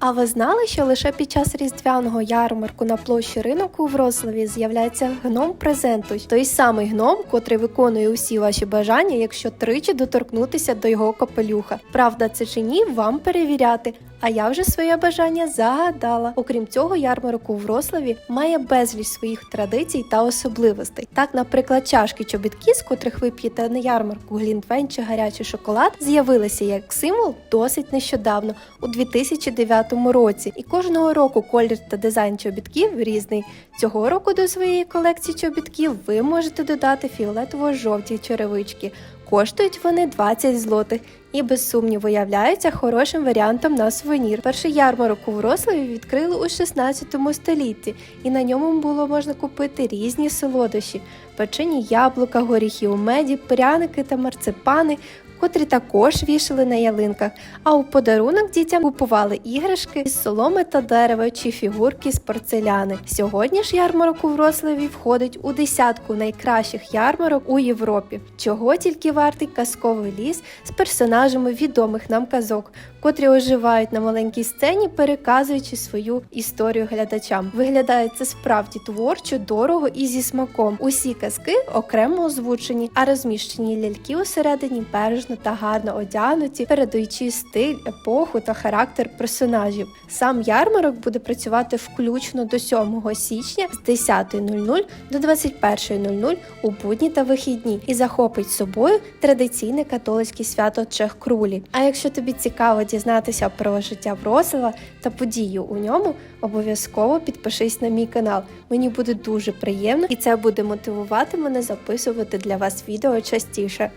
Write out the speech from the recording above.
А ви знали, що лише під час різдвяного ярмарку на площі ринок у Вроцлаві з'являється гном презентуй, той самий гном, котрий виконує усі ваші бажання, якщо тричі доторкнутися до його капелюха. Правда, це чи ні, вам перевіряти. А я вже своє бажання загадала. Окрім цього, ярмарок у Вроцлаві має безліч своїх традицій та особливостей. Так, наприклад, чашки чобітки, з котрих ви п'єте на ярмарку глінтвейн чи гарячий шоколад, з'явилися як символ досить нещодавно, у 2009 році. І кожного року колір та дизайн чобітків різний. Цього року до своєї колекції чобітків ви можете додати фіолетово-жовті черевички. Коштують вони 20 злотих і без сумніву являються хорошим варіантом на сувенір. Перший ярмарок у Врославі відкрили у 16 столітті, і на ньому було можна купити різні солодощі: печені яблука, горіхи у меді, пряники та марципани. Котрі також вішали на ялинках, а у подарунок дітям купували іграшки з соломи та дерева чи фігурки з порцеляни. Сьогодні ж ярмарок у Вроцлаві входить у десятку найкращих ярмарок у Європі. Чого тільки вартий казковий ліс з персонажами відомих нам казок, котрі оживають на маленькій сцені, переказуючи свою історію глядачам. Виглядає це справді творчо, дорого і зі смаком. Усі казки окремо озвучені, а розміщені ляльки усередині бережно та гарно одягнуті, передаючи стиль, епоху та характер персонажів. Сам ярмарок буде працювати включно до 7 січня з 10.00 до 21.00 у будні та вихідні і захопить собою традиційне католицьке свято Чех Крулі. А якщо тобі цікаво дізнатися про життя Вроцлава та подію у ньому, обов'язково підпишись на мій канал. Мені буде дуже приємно і це буде мотивувати мене записувати для вас відео частіше.